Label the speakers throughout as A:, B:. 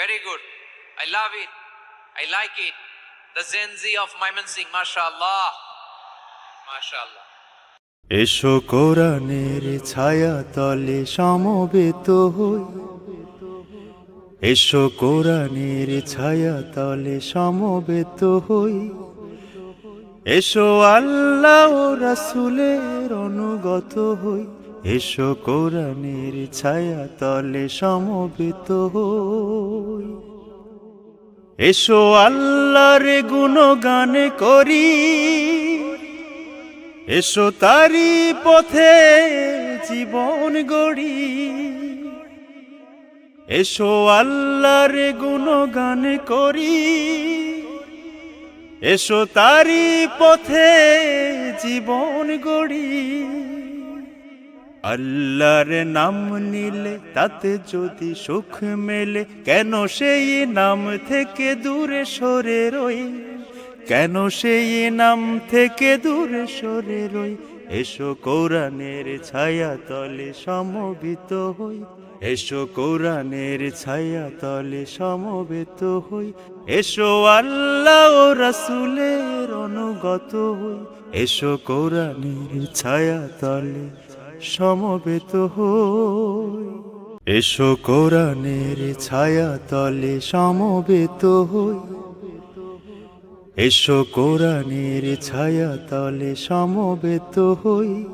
A: Very good. I love it. I like it. The Gen Z of Mymensingh, mashallah. Mashallah.
B: এসো কোরআনের ছায়া তলে সমবেত হই এসো কোরআনের ছায়া তলে সমবেত হই এসো আল্লাহ ও রাসূলের অনুগত হই এসো কোরআনের ছায়া তলে সমবেত হই। এসো আল্লাহর গুণগান করি। এসো তারি পথে জীবন গড়ি। এসো আল্লাহর গুণগান করি। এসো তারি পথে জীবন গড়ি। আল্লাহর নাম নিলে তাতে যদি সুখ মেলে, কেন সেই নাম থেকে দূরে সরে রই? কেন সেই নাম থেকে দূরে সরে রই? এসো কোরআনের ছায়া তলে সমবেত হই। এসো কোরআনের ছায়া তলে সমবেত হই। এসো আল্লাহ ও রাসূলের অনুগত হই। এসো কোরআনের ছায়া তলে সমবেত হই। এসো কোরআনের ছায়া তলে সমবেত হই। এসো কোরআনের ছায়া তলে সমবেত হই।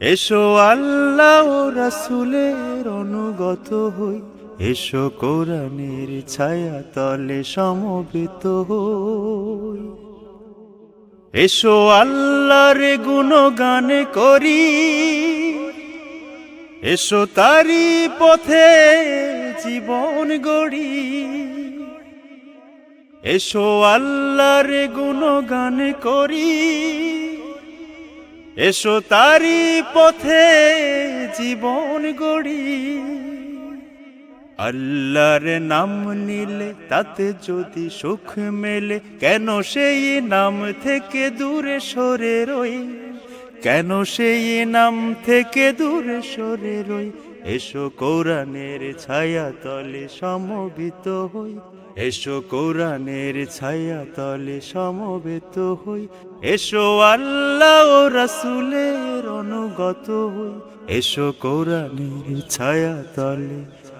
B: এসো আল্লাহ ও রাসূলের অনুগত হই। এসো কোরআনের ছায়া তলে সমবেত হই। এসো আল্লাহর গুণগান করি। এসো তারি পথে জীবন গড়ি। এসো আল্লাহর গুণগান করি। এসো তারি পথে জীবন গড়ি। আল্লাহর নাম নিলে তাতে যদি সুখ মেলে, কেন সেই নাম থেকে দূরে সরে রই? কেন সেই নাম থেকে দূরে সরে রই? এসো কোরআনের ছায়া তলে সমবেত হই। এসো কোরআনের ছায়া তলে সমবেত হই। এসো আল্লাহ ও রাসূলের অনুগত হই। এসো কোরআনের ছায়া তলে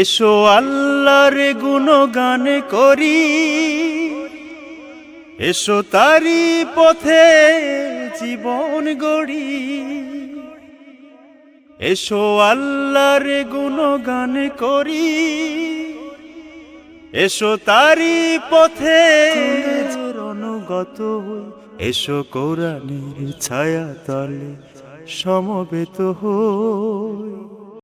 B: এসো আল্লাহর গুণগান করি। এসো তারি পথে জীবন গড়ি। এসো আল্লাহর গুণগান করি। এসো তারি পথে অনুগত হই এসো কোরআনের ছায়া তলে সমবেত হই।